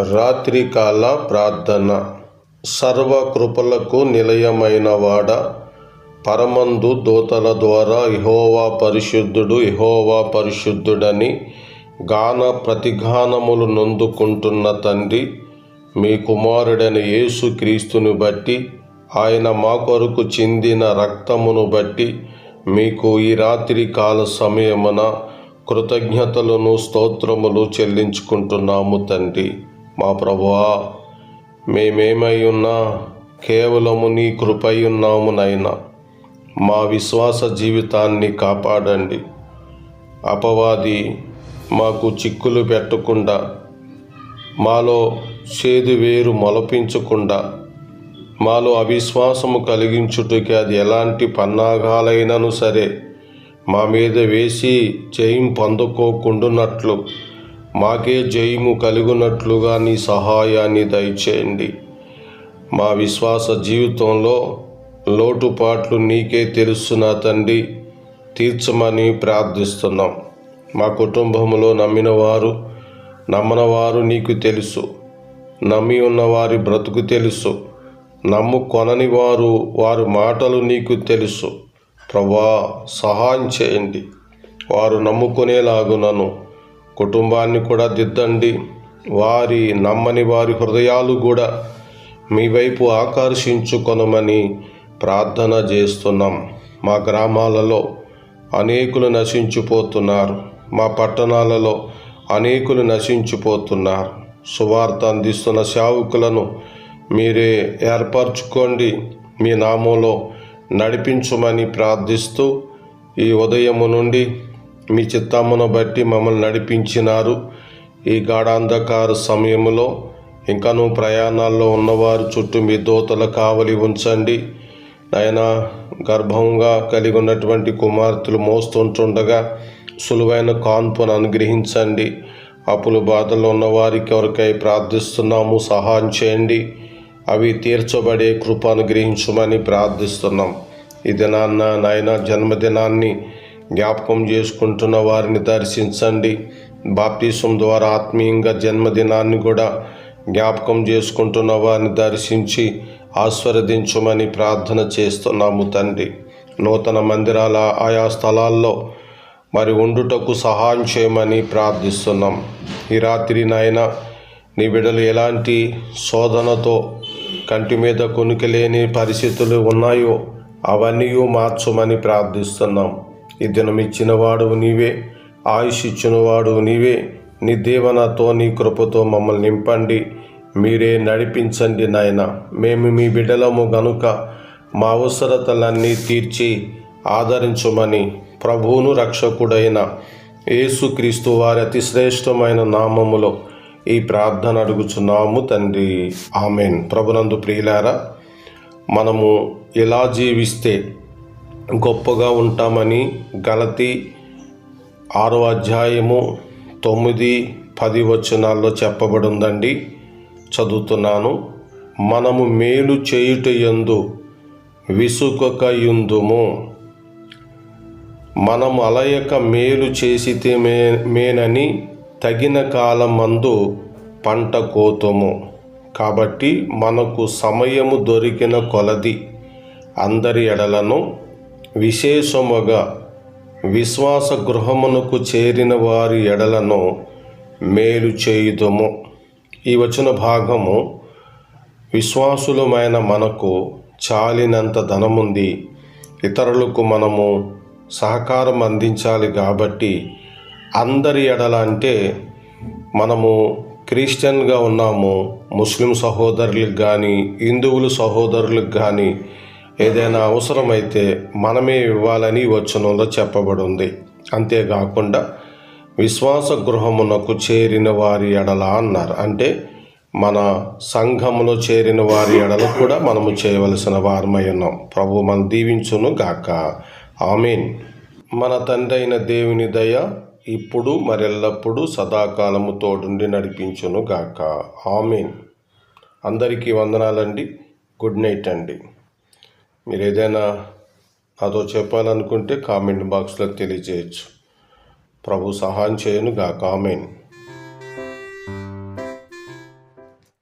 రాత్రికాల ప్రార్థన. సర్వకృపలకు నిలయమైన వాడ పరమందు దూతల ద్వారా ఇహోవా పరిశుద్ధుడు ఇహోవా పరిశుద్ధుడని గాన ప్రతిగానములు నొందుకుంటున్న తండ్రి మీ కుమారుడైన యేసు క్రీస్తుని బట్టి ఆయన మా కొరకు చెందిన రక్తమును బట్టి మీకు ఈ రాత్రి కాల సమయమున కృతజ్ఞతలను స్తోత్రములు చెల్లించుకుంటున్నాము తండ్రి. మా ప్రభువా మేమేమై ఉన్నా కేవలము నీ కృపై ఉన్నాము నైనా మా విశ్వాస జీవితాన్ని కాపాడండి. అపవాది మాకు చిక్కులు పెట్టకుండా మాలో చేదు వేరు మొలపించకుండా మాలో అవిశ్వాసము కలిగించుటకి అది ఎలాంటి పన్నాగాలైనను సరే మా మీద వేసి జయం పొందుకోకుండునట్లు మాకే జయము కలుగునట్లుగా నీ సహాయాన్ని దయచేయండి. మా విశ్వాస జీవితంలో లోటుపాట్లు నీకే తెలుసు నా తండ్రి తీర్చమని ప్రార్థిస్తున్నాం. మా కుటుంబంలో నమ్మిన వారు నమ్మనవారు నీకు తెలుసు. నమ్మి ఉన్నవారి బ్రతుకు తెలుసు. నమ్ము కొనని వారు వారి మాటలు నీకు తెలుసు. ప్రభా సహాయం చేయండి. వారు నమ్ముకునేలాగునను. కుటుంబాన్ని కూడా దిద్దండి. వారి నమ్మని వారి హృదయాలు కూడా మీ వైపు ఆకర్షించుకొనమని ప్రార్థన చేస్తున్నాం. మా గ్రామాలలో అనేకులు నశించిపోతున్నారు. మా పట్టణాలలో అనేకులు నశించిపోతున్నారు. సువార్త అందిస్తున్న సేవకులను మీరే ఏర్పరచుకోండి. మీ నామంలో నడిపించమని ప్రార్థిస్తూ ఈ ఉదయము నుండి మీ చిత్తమ్మను బట్టి మమ్మల్ని నడిపించినారు. ఈ గాఢాంధకార సమయంలో ఇంకనూ ప్రయాణాల్లో ఉన్నవారు చుట్టూ మీ దోతల కావలి ఉంచండి. ఆయన గర్భంగా కలిగి ఉన్నటువంటి కుమార్తెలు మోస్తుంటుండగా సులువైన కాన్పును అనుగ్రహించండి. అప్పులు బాధలు ఉన్నవారికి ఎవరికై ప్రార్థిస్తున్నాము సహాయం చేయండి. అవి తీర్చబడే కృప అనుగ్రహించమని ప్రార్థిస్తున్నాం. ఈ దినాన్న నాయన జన్మదినాన్ని జ్ఞాపకం చేసుకుంటున్న వారిని దర్శించండి. బాప్తీసం ద్వారా ఆత్మీయంగా జన్మదినాన్ని కూడా జ్ఞాపకం చేసుకుంటున్న వారిని దర్శించి ఆస్వాదించమని ప్రార్థన చేస్తున్నాము తండ్రి. నూతన మందిరాల ఆయా స్థలాల్లో మరి ఉండుటకు సహాయం చేయమని ప్రార్థిస్తున్నాం. ఈ రాత్రి నాయన నీ బిడ్డలు ఎలాంటి శోధనతో కంటి మీద కొనుకలేని పరిస్థితులు ఉన్నాయో అవన్నీ మార్చమని ప్రార్థిస్తున్నాం. ఈ దినం నీవే. ఆయుష్ ఇచ్చినవాడు నీవే. నీ దీవనతో నీ కృపతో మమ్మల్ని నింపండి. మీరే నడిపించండి నాయన. మేము మీ బిడ్డలము గనుక. మా అవసరతలన్నీ తీర్చి ఆదరించమని ప్రభువును రక్షకుడైన యేసుక్రీస్తు వారి అతి శ్రేష్టమైన నామములో ఈ ప్రార్థన అడుగుచున్నాము తండ్రి. ఆమెన్. ప్రభునందు ప్రియులారా మనము ఎలా జీవిస్తే గొప్పగా ఉంటామని గలతి ఆరో అధ్యాయము తొమ్మిది పది వచనాల్లో చెప్పబడిందండి. చదువుతున్నాను. మనము మేలు చేయుట యందు విసుకక యుందుము మనం అలయక మేలు చేసితే మే మేనని తగిన కాలం మందు పంట కోతము. కాబట్టి మనకు సమయము దొరికిన కొలది అందరి ఎడలను విశేషముగా విశ్వాస గృహమునకు చేరిన వారి ఎడలను మేలు చేయుదము. ఈ వచ్చిన భాగము విశ్వాసులమైన మనకు చాలినంత ధనముంది. ఇతరులకు మనము సహకారం అందించాలి కాబట్టి అందరి ఎడల అంటే మనము క్రిస్టియన్గా ఉన్నాము ముస్లిం సహోదరులకు కానీ హిందువులు సహోదరులకు కానీ ఏదైనా అవసరమైతే మనమే ఇవ్వాలని వచనంలో చెప్పబడింది. అంతేకాకుండా విశ్వాస గృహమునకు చేరిన వారి ఎడల అన్నారు. అంటే మన సంఘములో చేరిన వారి ఎడలు కూడా మనము చేయవలసిన వారమై ఉన్నాం. ప్రభు మన దీవించును గాక. ఆమెన్. మన తండ్రి అయిన దేవుని దయ ఇప్పుడు మరెల్లప్పుడూ సదాకాలము తోడుండి నడిపించును గాక. ఆమెన్. అందరికీ వందనాలండి. గుడ్ నైట్ అండి. మీరు ఏదైనా నాతో చెప్పాలనుకుంటే కామెంట్ బాక్స్లో తెలియజేయచ్చు. ప్రభు సహాయం చేయను గాక ఆమెన్.